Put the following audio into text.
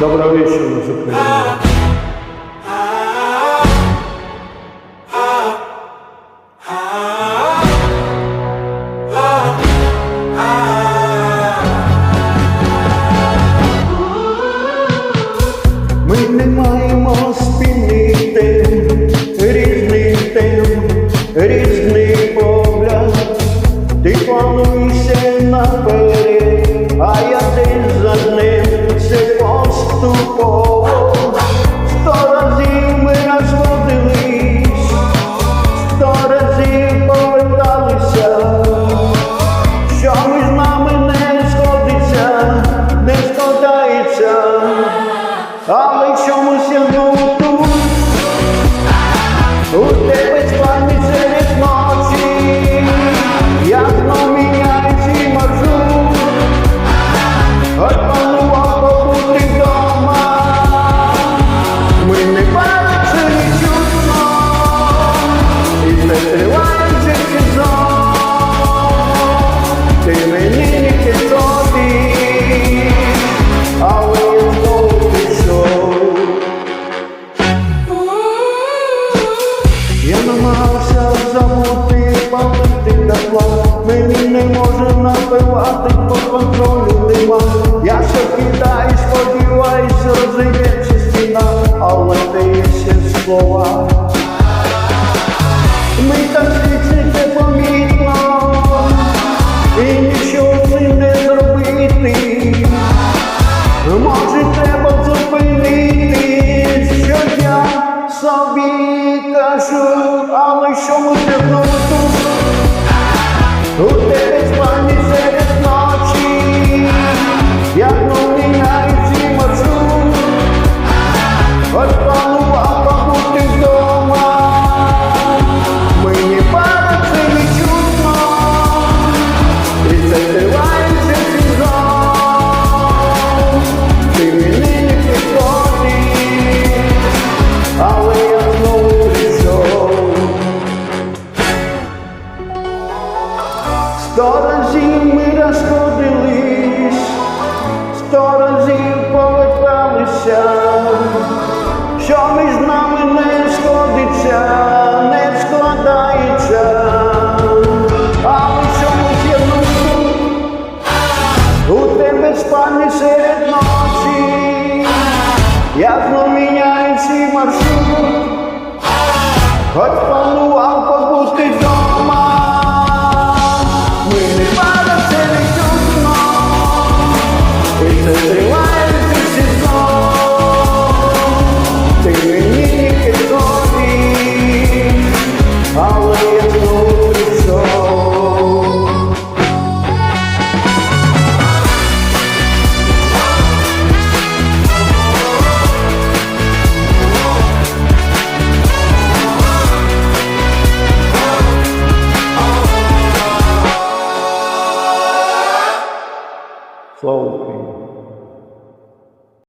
Доброго вечора, наша країна. Ми не маємо спільних тем, різних погляд. Ти плануєшся наперед, складається, але мені не може напивати, по контролю нема. Я ще кидаю, сподіваюсь, розійдеться стіна, але дається слова. Ми так звідси це помітно, і нічого з цим не зробити. Може, треба зупинити, що я собі кажу, але що ми знову і це тривається сезон. Ти мені не як знов міняється маршрут, хоч планував побути вдома, ми не падав це не чутно, і це тривається flowing